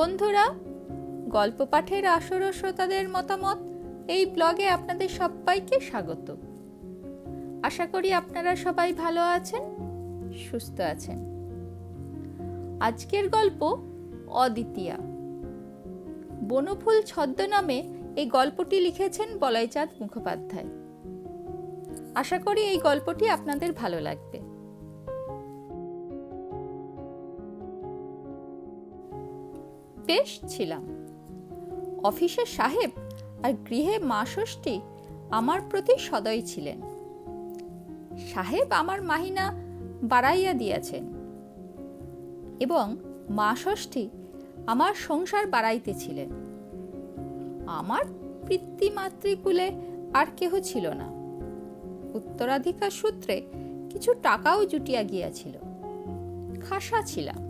বন্ধুরা, গল্প পাঠের আসর শ্রোতাদের মতামত এই ব্লগে আপনাদের সবাইকে স্বাগত। আশা করি আপনারা সবাই ভালো আছেন, সুস্থ আছেন। আজকের গল্প অদ্বিতীয়া। বনফুল ছদ্মনামে এই গল্পটি লিখেছেন বলাইচাঁদ মুখোপাধ্যায়। আশা করি এই গল্পটি আপনাদের ভালো লাগবে। বেশ ছিলাম। অফিসের সাহেব আর গৃহে মা ষষ্ঠী আমার প্রতি সদয় ছিলেন। সাহেব আমার মাহিনা বাড়াইয়া দিয়াছেন এবং মা ষষ্ঠী আমার সংসার বাড়াইতেছিলেন আমার পিতৃমাতৃকুলে আর কেহ ছিল না। উত্তরাধিকার সূত্রে কিছু টাকাও জুটিয়া গিয়াছিল। খাসা ছিলাম।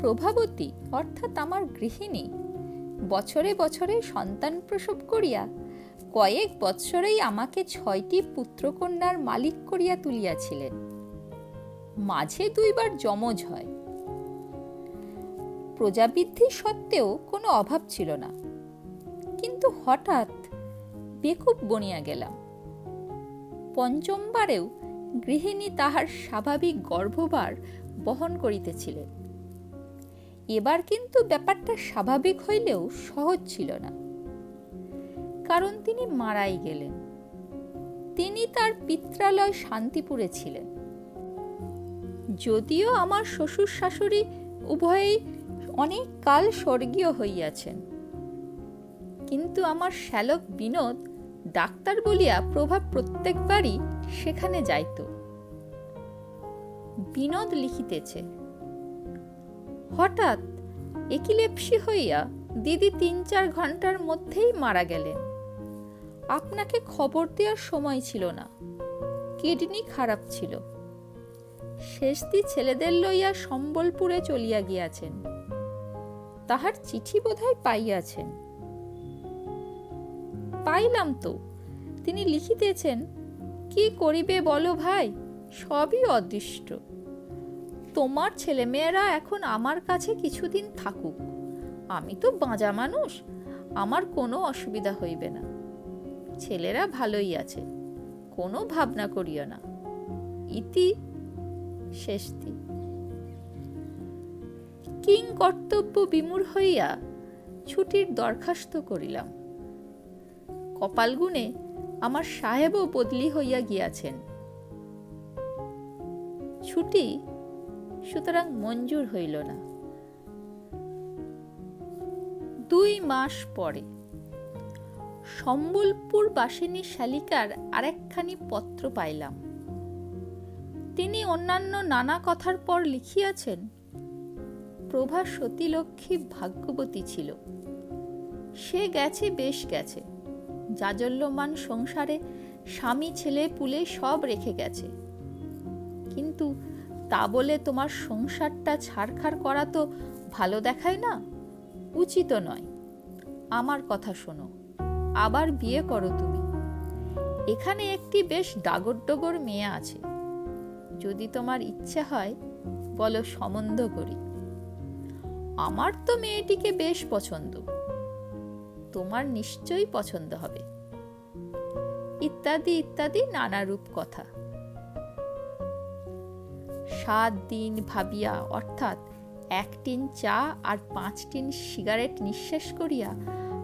প্রভাবতী, অর্থাৎ আমার গৃহিণী। বছরে বছরে সন্তান প্রসব করিয়া কয়েক বৎসরেই আমাকে ছয়টি পুত্রকন্যার মালিক করিয়া তুলিয়াছিলেন। মাঝে দুইবার যমজ হয়। প্রজাবৃদ্ধি সত্ত্বেও কোনো অভাব ছিল না। কিন্তু হঠাৎ বেকুব বনিয়া গেলাম। পঞ্চমবারেও গৃহিণী তাহার স্বাভাবিক গর্ভবার বহন করিতেছিলেন। এবার কিন্তু ব্যাপারটা স্বাভাবিক হইলেও সহজ ছিল না। কারণ তিনি মারাই গেলেন। তিনি তার পিত্রালয় শান্তিপুরে ছিলেন। যদিও আমার শ্বশুর শাশুড়ি উভয়েই অনেক কাল স্বর্গীয় হইয়াছেন। কিন্তু আমার শ্যালক বিনোদ ডাক্তার বলিয়া প্রভাব প্রত্যেকবারই সেখানে যাইত। বিনোদ লিখিতেছে হঠাৎ একিলেপসি হইয়া দিদি তিন চার ঘণ্টার মধ্যেই মারা গেলেন। আপনাকে খবর দেওয়ার সময় ছিল না। কিডনি খারাপ ছিল। শেষদি ছেলেদের লইয়া সম্বলপুরে চলিয়া গিয়াছেন। তাহার চিঠি বোধহয় পাইয়াছেন। পাইলাম তো, তিনি লিখিতেছেন, কি করিবে বলো ভাই, সবই অদৃষ্ট। তোমার ছেলেমেয়েরা এখন আমার কাছে কিছুদিন থাকুক। আমি তো বাঁজা মানুষ, আমার কোনো অসুবিধা হইবে না। ছেলেরা ভালোই আছে, কোনো ভাবনা করিও না। ইতি শেষতি কিং কর্তব্য বিমূর হইয়া ছুটির দরখাস্ত করিলাম। কপালগুণে আমার সাহেবও বদলি হইয়া গিয়াছেন। ছুটি সুতরাং মঞ্জুর হইল না। দুই মাস পরে সম্বলপুর বাসিনী শালিকার আরেকখানি পত্র পাইলাম। তিনি অন্যান্য নানা কথার পর লিখিয়াছেন, প্রভা সতীলক্ষ্মী ভাগ্যবতী ছিল। সে গেছে, বেশ গেছে। জাজল্যমান সংসারে স্বামী, ছেলে, পুলে সব রেখে গেছে। কিন্তু তা বলে তোমার সংসারটা ছাড়খাড় করা তো ভালো দেখায় না? উচিত নয়। আমার কথা শোনো, আবার বিয়ে করো তুমি। এখানে একটি বেশ ডাগর ডগর মেয়ে আছে। যদি তোমার ইচ্ছে হয়, বলো সম্বন্ধ করি। আমার তো মেয়েটিকে বেশ পছন্দ। তোমার নিশ্চয়ই পছন্দ হবে। ইত্যাদি ইত্যাদি নানারূপ কথা। সাত দিন ভাবিয়া, অর্থাৎ এক টিন চা আর পাঁচ টিন সিগারেট নিঃশ্বাস করিয়া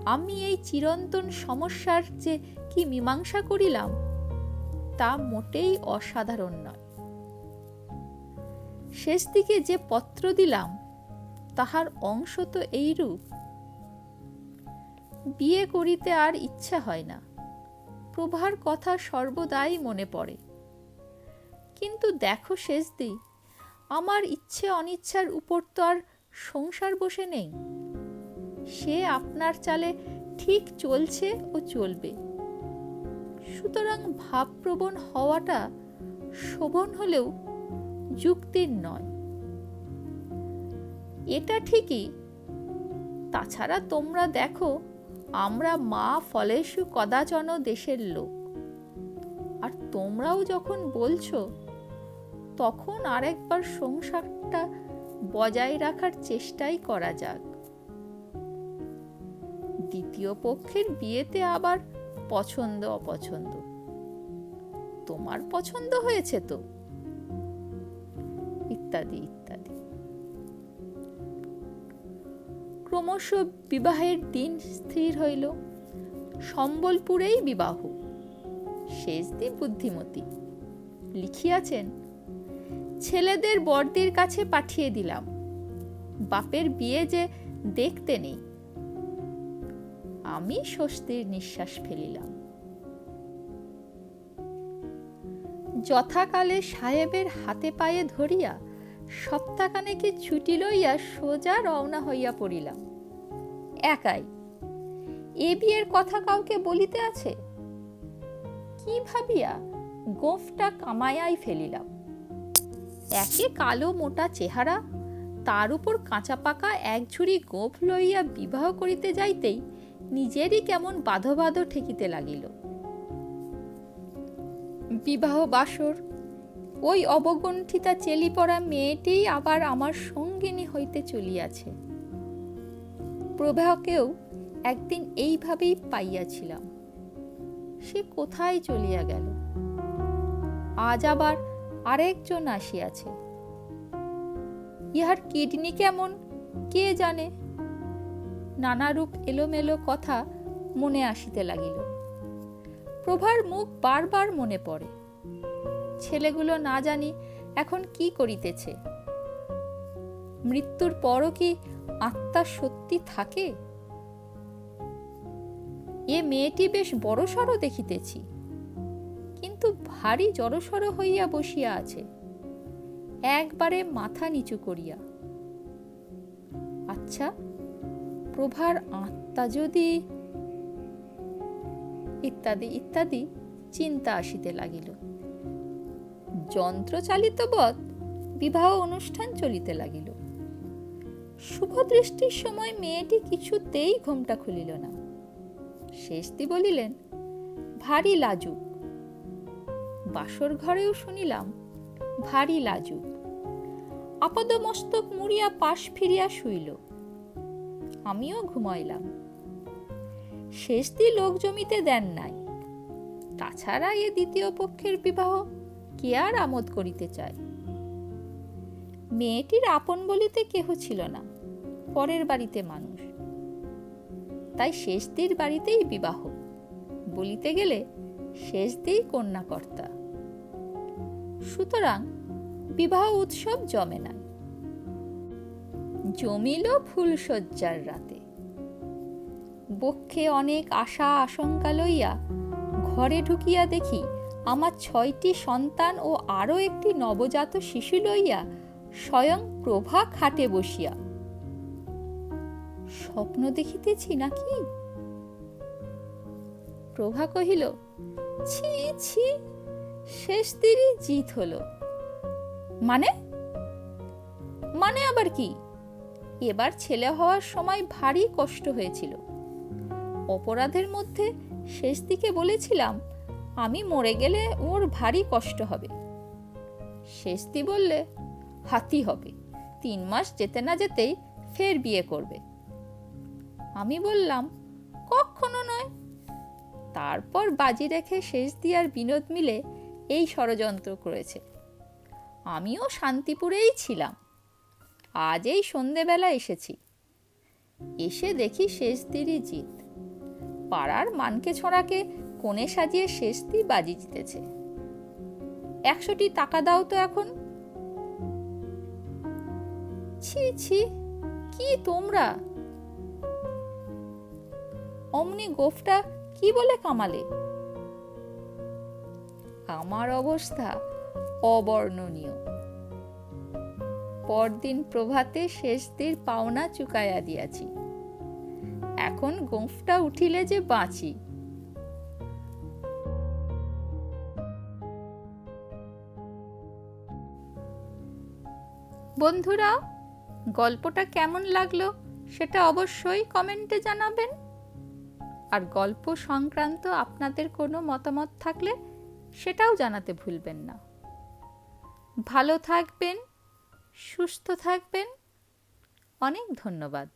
আমি এই চিরন্তন সমস্যার যে কি মীমাংসা করিলাম, তা মোটেই অসাধারণ নয়। শেষ দিকে যে পত্র দিলাম, তাহার অংশ তো এইরূপ। বিয়ে করিতে আর ইচ্ছা হয় না। প্রভার কথা সর্বদাই মনে পড়ে। কিন্তু দেখো শেষ দি আমার ইচ্ছে অনিচ্ছার উপর তো আর সংসার বসে নেই। সে আপনার চালে ঠিক চলছে ও চলবে। সুতরাং ভাবপ্রবণ হওয়াটা শোভন হলেও যুক্তির নয়। এটা ঠিকই। তাছাড়া তোমরা দেখো, আমরা মা ফলেশু কদাচন দেশের লোক। আর তোমরাও যখন বলছো তখন আরেকবার সংসারটা বজায় রাখার চেষ্টাই করা যাক। দ্বিতীয় পক্ষের বিয়েতে আবার পছন্দ, অপছন্দ। তোমার পছন্দ হয়েছে তো? ইত্যাদি ইত্যাদি। ক্রমশ বিবাহের দিন স্থির হইল। সম্বলপুরেই বিবাহ। শেষ দিন বুদ্ধিমতী। লিখিয়াছেন ছেলেদের বর্দির কাছে পাঠিয়ে দিলাম। বাপের বিয়ে যে দেখতে নেই। আমি স্বস্তির নিঃশ্বাস ফেলিলাম। যথাকালে সাহেবের হাতে পায়ে ধরিয়া সপ্তাহখানেকে ছুটি লইয়া সোজা রওনা হইয়া পড়িলাম। একাই। এ বিয়ের কথা কাউকে বলিতে আছে? কি ভাবিয়া গোফটা কামাইয়াই ফেলিলাম। একে কালো মোটা চেহারা, তার উপর কাঁচা পাকা এক ঝুড়ি গোফ লইয়া বিবাহ করিতে যাইতেই নিজেরই কেমন বাধো বাধো ঠেকিতে লাগিল। বিবাহ বাসর, ওই অবগণ্ঠিতা চেলি পড়া মেয়েটিই আবার আমার সঙ্গিনী হইতে চলিয়াছে। প্রবাহকেও একদিন এইভাবেই পাইয়াছিলাম। সে কোথায় চলিয়া গেল? আজ আবার আরেকজন আসিয়াছে। ইহার কিডনি কেমন, কে জানে? নানারূপ এলোমেলো কথা মনে আসিতে লাগিল। প্রভার মুখ বারবার মনে পড়ে। ছেলেগুলো না জানি এখন কি করিতেছে। মৃত্যুর পরও কি আত্মা সত্যি থাকে? এ মেয়েটি বেশ বড়সড় দেখিতেছি। কিন্তু ভারী জড়সড় হইয়া বসিয়া আছে। একবারে মাথা নিচু করিয়া। আচ্ছা প্রভার আত্মা যদি ইত্যাদি ইত্যাদি চিন্তা আসিতে লাগিল। যন্ত্রচালিত বধ, বিবাহ অনুষ্ঠান চলিতে লাগিল। শুভ দৃষ্টির সময় মেয়েটি কিছুতেই ঘোমটা খুলিল না। শেষদি বলিলেন, ভারী লাজুক। বাসর ঘরেও শুনিলাম, ভারী লাজুক। আপদ মস্তক মুড়িয়া পাশ ফিরিয়া শুইল। আমিও ঘুমাইলাম। শেষ শেষদি লোক জমিতে দেন নাই। তাছাড়া এ দ্বিতীয় পক্ষের বিবাহ কে আর আমোদ করিতে চায়? মেয়েটির আপন বলিতে কেহ ছিল না, পরের বাড়িতে মানুষ। তাই শেষদির বাড়িতেই বিবাহ, বলিতে গেলে শেষ শেষদিই কন্যাকর্তা। সুতরাং বিবাহ উৎসব জমে না। জমিল ফুলশয্যার রাতে। বক্ষে অনেক আশা আশঙ্কা লইয়া ঘরে ঢুকিয়া দেখি আমার ছয়টি সন্তান ও আরও একটি নবজাত শিশু লইয়া স্বয়ং প্রভা খাটে বসিয়া। স্বপ্ন দেখিতেছি নাকি? প্রভা কহিল, ছি ছি শেষ দিনই জিত হলো। মানে? মানে আবার কি? এবার ছেলে হওয়ার সময় ভারী কষ্ট হয়েছিল। অপরাধের মধ্যে শেষ দিকে বলেছিলাম, আমি মরে গেলে ওর ভারী কষ্ট হবে। শেষদি বললে, হাতি হবে। তিন মাস যেতে না যেতেই ফের বিয়ে করবে। আমি বললাম, কখনো নয়। তারপর বাজি রেখে শেষ দিয়ার বিনোদ মিলে এই ষড়যন্ত্র করেছে। আমিও শান্তিপুরেই ছিলাম। আজ এই সন্ধেবেলা এসেছি। এসে দেখি শেষ দিরই জিত। পাড়ার মানকে ছড়াকে কোণে সাজিয়ে শেষ দি বাজি জিতেছে। একশোটি টাকা দাও তো এখন। ছি ছি, কি তোমরা? অমনি গোফটা কি বলে কামালে? আমার অবস্থা অবর্ণনীয়। পরদিন প্রভাতে শেষ দির পাওনা চুকাইয়া দিয়াছি। এখন গোঁফটা উঠিলে যে বাঁচি। বন্ধুরা, গল্পটা কেমন লাগল সেটা অবশ্যই কমেন্টে জানাবেন। আর গল্প সংক্রান্ত আপনাদের কোনো মতামত থাকলে সেটাও জানাতে ভুলবেন না। ভালো থাকবেন সুস্থ থাকবেন। অনেক ধন্যবাদ।